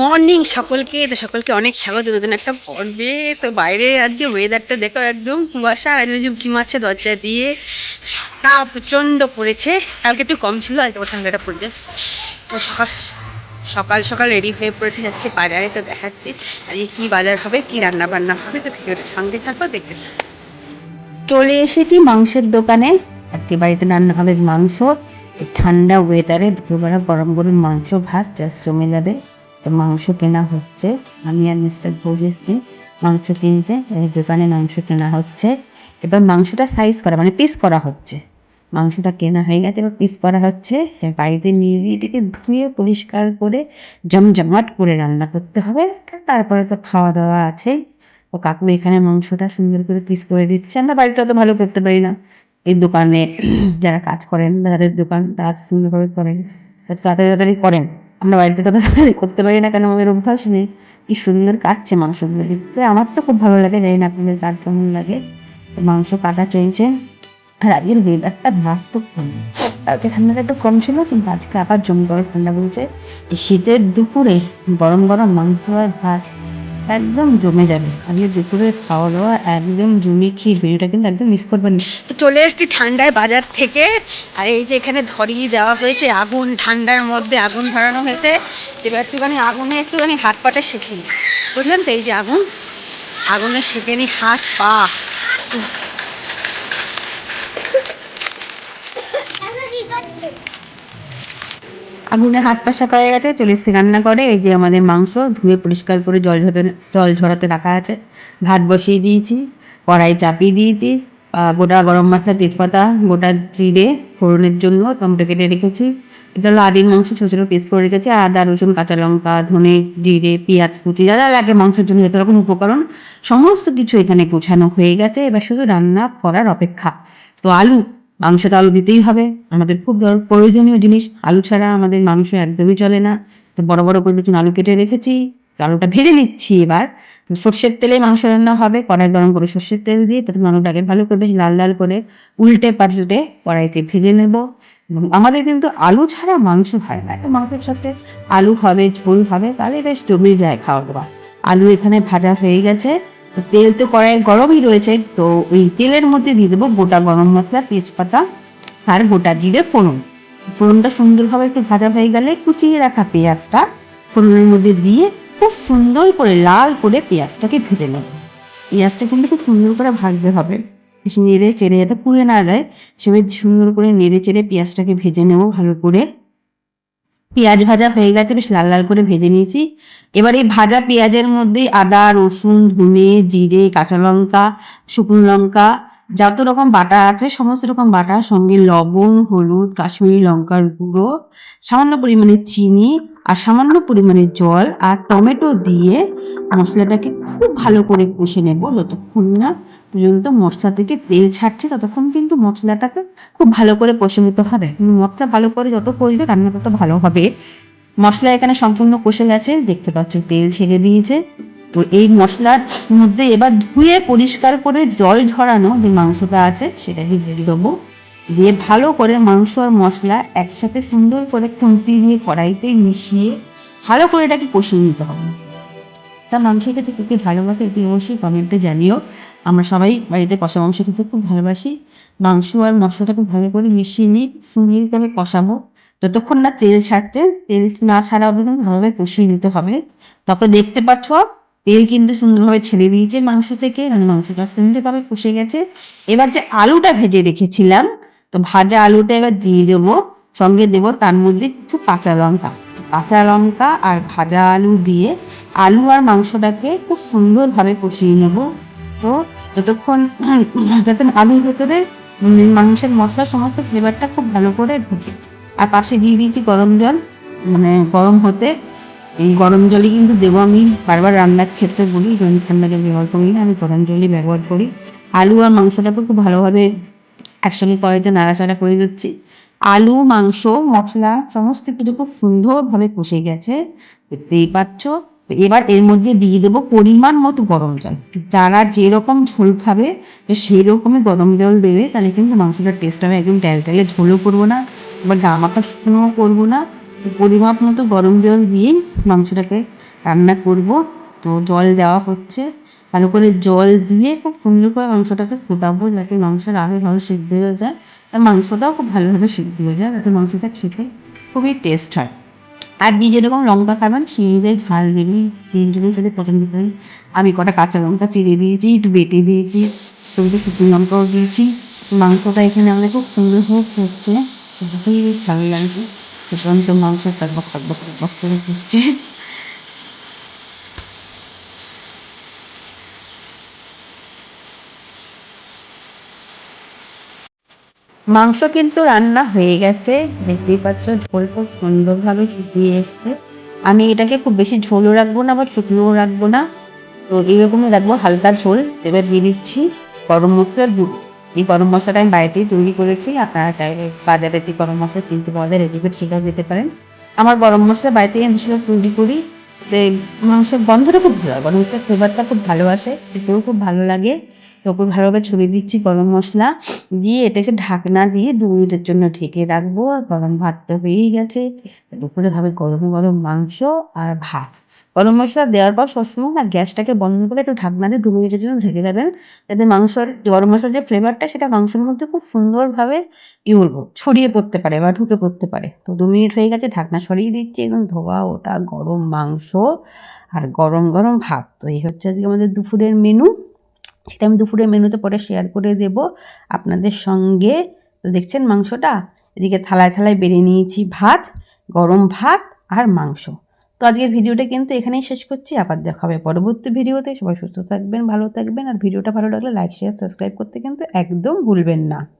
Morning সকলকে, তো সকলকে অনেক স্বাগত। নতুন একটা পর্বে। তো বাইরে আজকে ওয়েদারটা দেখো একদম কুয়াশা আর ঝুঁকি মারছে দরজা দিয়ে। ঠান্ডা প্রচণ্ড পড়েছে। কালকে একটু কম ছিল, আজকে ঠান্ডাটা পড়েছে। তো সকাল সকাল সকাল রেডি হয়ে পড়েছে, যাচ্ছে বাজারে, তো দেখাচ্ছি আজকে কী বাজার হবে, কী রান্না বান্না হবে, তো ভিডিওটা সঙ্গে থাকব দেখতে। চলে এসেছি মাংসের দোকানে। আজকে বাড়িতে রান্না হবে মাংস। ঠান্ডা ওয়েদারে দুপুরবেলা গরম গরম মাংস, ভাত জাস্ট জমে যাবে। তো মাংস কেনা হচ্ছে। আমি আর মিস্টার এসছি মাংস কিনতে, এই দোকানে মাংস কেনা হচ্ছে। এবার মাংসটা সাইজ করা মানে পিস করা হচ্ছে। মাংসটা কেনা হয়ে গেছে, এবার পিস করা হচ্ছে। বাড়িতে নিয়ে গিয়ে এটাকে ধুয়ে পরিষ্কার করে জমজমাট করে রান্না করতে হবে। তারপরে তো খাওয়া দাওয়া আছে। ও কাকু এখানে মাংসটা সুন্দর করে পিস করে দিচ্ছে। আমরা বাড়িতে অত ভালো করতে পারি না। এই দোকানে যারা কাজ করেন তাদের দোকান, তারা সুন্দরভাবে করেন। তাড়াতাড়ি তাড়াতাড়ি করেন। আমরা বাড়িতে কথা তাড়াতাড়ি করতে পারি না কেন? আমাদের অভ্যাস নেই। কি সুন্দর কাটছে মাংসগুলো দেখতে। আমার তো খুব ভালো লাগে, জানি না আপনাদের কার কেমন লাগে। মাংস কাটা চলছে। আর আগের ওয়েদারটা মারাত্মক ঠান্ডা কালকে ঠান্ডাটা একটু কম ছিল, কিন্তু আজকে আবার জমি গরম ঠান্ডা বলছে। শীতের দুপুরে গরম গরম মাংস আর ভাত। একদম জমে যাবে। আজকে দুপুরে খাওয়া দাওয়া একদম জমি খেয়ে ভিডিওটা কিন্তু একদম মিস করবেন তো চলে এসেছি ঠান্ডায় বাজার থেকে। আর এই যে এখানে ধরিয়ে দেওয়া হয়েছে আগুন, ঠান্ডার মধ্যে আগুন ধরানো হয়েছে। এবার একটুখানি আগুনে একটুখানি হাত পাটা শেখে বুঝলেন তো এই যে আগুন, আগুনে শেখে নি হাত পা। আগুনে হাত পা শাকা হয়ে গেছে চলে এসেছি রান্না করে, এই যে আমাদের মাংস, ধুয়ে পরিষ্কার করে জল ঝরে জল ঝরাতে রাখা আছে। ভাত বসিয়ে দিয়েছি, কড়াই চাপিয়ে দিয়েছি গোটা গরম মশলা, তেজপাতা, গোটা জিরে, ফোড়নের জন্য টমেটো কেটে রেখেছি। এটা হলো আদির মাংস, ছোটো ছোটো পিস করে রেখেছি আদা, রসুন, কাঁচা লঙ্কা, ধনে, জিরে, পেঁয়াজ, কুচি, যা যা লাগে মাংসের জন্য, যত রকম উপকরণ, সমস্ত কিছু এখানে গোছানো হয়ে গেছে। এবার শুধু রান্না করার অপেক্ষা। তো আলু মাংস তো আলু দিতেই হবে। আমাদের খুব প্রয়োজনীয় জিনিস। আলু ছাড়া আমাদের মাংস একদমই চলে না। তো বড় বড় করে নতুন আলু কেটে রেখেছি। আলুটা ভেজে নিচ্ছি এবার। সর্ষের তেলে মাংস রান্না হবে। কড়াই গরম করে সর্ষের তেল দিয়ে প্রথমে আলুটাকে ভালো করে বেশ লাল লাল করে উল্টে পাল্টে কড়াইতে ভেজে নেব। আমাদের কিন্তু আলু ছাড়া মাংস হয় না। মাংসের সাথে আলু হবে, ঝোল হবে, তাহলে বেশ জমে যায় খাওয়া দাওয়া। আলু এখানে ভাজা হয়ে গেছে। তো তেল তো কড়াই গরমই রয়েছে, তো ওই তেলের মধ্যে দিয়ে দেবো গোটা গরম মশলা, তেজপাতা আর গোটা জিরে ফোড়ন। ফোড়নটা সুন্দরভাবে একটু ভাজা হয়ে গেলে কুচিয়ে রাখা পেঁয়াজটা ফোড়নের মধ্যে দিয়ে খুব সুন্দর করে লাল করে পেঁয়াজটাকে ভেজে নেব। পেঁয়াজটা কিন্তু খুব সুন্দর করে ভাজতে হবে। নেড়ে চেড়ে যাতে পুড়ে না যায়, সেভাবে সুন্দর করে নেড়ে চেড়ে পেঁয়াজটাকে ভেজে নেব ভালো করে। পেঁয়াজ ভাজা হয়ে গেছে, বেশ লাল লাল করে ভেজে নিয়েছি। এবার এই ভাজা পেঁয়াজের মধ্যে আদা, রসুন, ধুনে, জিরে, কাঁচা লঙ্কা, শুকনো লঙ্কা, যত রকম বাটা আছে, সমস্ত রকম বাটা সঙ্গে লবণ, হলুদ, কাশ্মীরি লঙ্কার গুঁড়ো, সামান্য পরিমাণে চিনি আর সামান্য পরিমাণে জল আর টমেটো দিয়ে মশলাটাকে খুব ভালো করে কষে নেব। যতক্ষণ না পর্যন্ত মশলা থেকে তেল ছাড়ছে, ততক্ষণ কিন্তু মশলাটাকে খুব ভালো করে কষে নিতে হবে। মশলা ভালো করে যত করবে রান্না তত ভালো হবে। মশলা এখানে সম্পূর্ণ কষে গেছে, দেখতে পাচ্ছ তেল ছেড়ে দিয়েছে। তো এই মশলার মধ্যে এবার ধুয়ে পরিষ্কার করে জল ঝরানো যে মাংসটা আছে, সেটাকে দিয়ে দেবো। দিয়ে ভালো করে মাংস আর মশলা একসাথে সুন্দর করে খুন্তি দিয়ে কড়াইতে মিশিয়ে ভালো করে এটাকে কষিয়ে নিতে হবে। তা মাংস খেতে খেতে ভালোবাসে, এটি অবশ্যই কমেন্টে জানিও। আমরা সবাই বাড়িতে কষা মাংস খেতে খুব ভালোবাসি। মাংস আর মশলাটা খুব ভালো করে মিশিয়ে নিই সুন্দরভাবে কষাবো। যতক্ষণ না তেল ছাড়ছে তেল না ছাড়া অবধি ভালোভাবে কষিয়ে নিতে হবে। তখন দেখতে পাচ্ছ, তেল কিন্তু সুন্দরভাবে ছেড়ে দিয়েছে মাংস থেকে মানে মাংসটা সুন্দরভাবে কষে গেছে। এবার যে আলুটা ভেজে রেখেছিলাম তো ভাজা আলুটা এবার দিয়ে দেবো, সঙ্গে দেবো তার মধ্যে একটু কাঁচা লঙ্কা। কাঁচা লঙ্কা আর ভাজা আলু দিয়ে আলু আর মাংসটাকে খুব সুন্দরভাবে কষিয়ে নেব। তো যতক্ষণ যাতে আলুর ভেতরে মাংসের মশলা সমস্ত ফ্লেভারটা খুব ভালো করে ঢুকে। আর পাশে দিয়ে দিয়েছি গরম জল মানে গরম হতে। এই গরম জলই কিন্তু দেবো আমি, বারবার রান্নার ক্ষেত্রে বলি ঠান্ডা জল ব্যবহার করি না, আমি গরম জলই ব্যবহার করি। আলু আর মাংসটাকে খুব ভালোভাবে একসঙ্গে কড়াইতে নাড়াচাড়া করে দিচ্ছি। আলু, মাংস, মশলা, সমস্ত কিছু খুব সুন্দরভাবে কষে গেছে। দেখতেই পাচ্ছ? এবার এর মধ্যে দিয়ে দেবো পরিমাণ মতো গরম জল। যারা যেরকম ঝোল খাবে, তো সেই রকমই গরম জল দেবে। তাহলে কিন্তু মাংসটার টেস্ট হবে একদম ট্যাল ট্যালে ঝোলও করব না এবার গামাকা শুকনোও করব না। পরিমাপ মতো গরম জল দিয়ে মাংসটাকে রান্না করব। তো জল দেওয়া হচ্ছে। ভালো করে জল দিয়ে খুব সুন্দর করে মাংসটাকে ফোটাবো যাতে মাংসের আগে ভালো সিদ্ধ হয়ে যায়। আর মাংসটাও খুব ভালোভাবে সিদ্ধ হয়ে যায় যাতে মাংসটা খেতে খুবই টেস্ট হয়। আর দিয়ে যেরকম লঙ্কা খাবেন অনুযায়ী ঝাল দিবি তিনজনের সাথে পছন্দ করি আমি কটা কাঁচা লঙ্কা চিড়ে দিয়েছি, একটু বেটে দিয়েছি ছবিতে শুকনো লঙ্কাও দিয়েছি। মাংসটা এখানে আমাদের খুব সুন্দর হয়ে হচ্ছে খুবই ভালো লাগছে। সুতরাং মাংস টকবক টকবক টকবক করে হচ্ছে মাংস কিন্তু রান্না হয়ে গেছে। দেখতেই পাচ্ছ, ঝোল খুব সুন্দরভাবে শুকিয়ে এসছে। আমি এটাকে খুব বেশি ঝোলও রাখব না বা শুকনোও রাখব না। তো এইরকমই রাখব, হালকা ঝোল। এবার দিয়ে দিচ্ছি গরম মশলার গুঁড়ো। এই গরম মশলাটা আমি বাড়িতেই তৈরি করেছি। আপনারা চাইলে বাজারে যে গরম মশলা কিনতে পাওয়া যায় রেডিমেড সেটাও দিতে পারেন। আমার গরম মশলা বাড়িতেই আমি সেটা তৈরি করি। মাংসের গন্ধটা খুব ভালো হয় গরম মশলার ফ্লেভারটা খুব ভালো আসে, খেতেও খুব ভালো লাগে। ওপর ভালোভাবে ছড়িয়ে দিচ্ছি, গরম মশলা দিয়ে এটাকে ঢাকনা দিয়ে দু মিনিটের জন্য ঢেকে রাখব। আর গরম ভাত তো হয়েই গেছে। দুপুরে খাবে গরম গরম মাংস আর ভাত। গরম মশলা দেওয়ার পর সবসময় না গ্যাসটাকে বন্ধ করে একটু ঢাকনা দিয়ে দু মিনিটের জন্য ঢেকে দেবেন যাতে মাংসর, গরম মশলার যে ফ্লেভারটা সেটা মাংসের মধ্যে খুব সুন্দরভাবে ই বলব ছড়িয়ে পড়তে পারে বা ঢুকে পড়তে পারে। তো দু মিনিট হয়ে গেছে, ঢাকনা সরিয়ে দিচ্ছি, একদম ধোয়া ওটা গরম মাংস আর গরম গরম ভাত। তো এই হচ্ছে আজকে আমাদের দুপুরের মেনু সেটা আমি দুপুরে মেনুতে পরে শেয়ার করে দেব আপনাদের সঙ্গে। তো দেখছেন মাংসটা? এদিকে থালায় থালায় বেড়ে নিয়েছি ভাত, গরম ভাত আর মাংস। তো আজকের ভিডিওটা কিন্তু এখানেই শেষ করছি। আবার দেখা হবে পরবর্তী ভিডিওতে। সবাই সুস্থ থাকবেন, ভালো থাকবেন। আর ভিডিওটা ভালো লাগলে লাইক শেয়ার সাবস্ক্রাইব করতে কিন্তু একদম ভুলবেন না।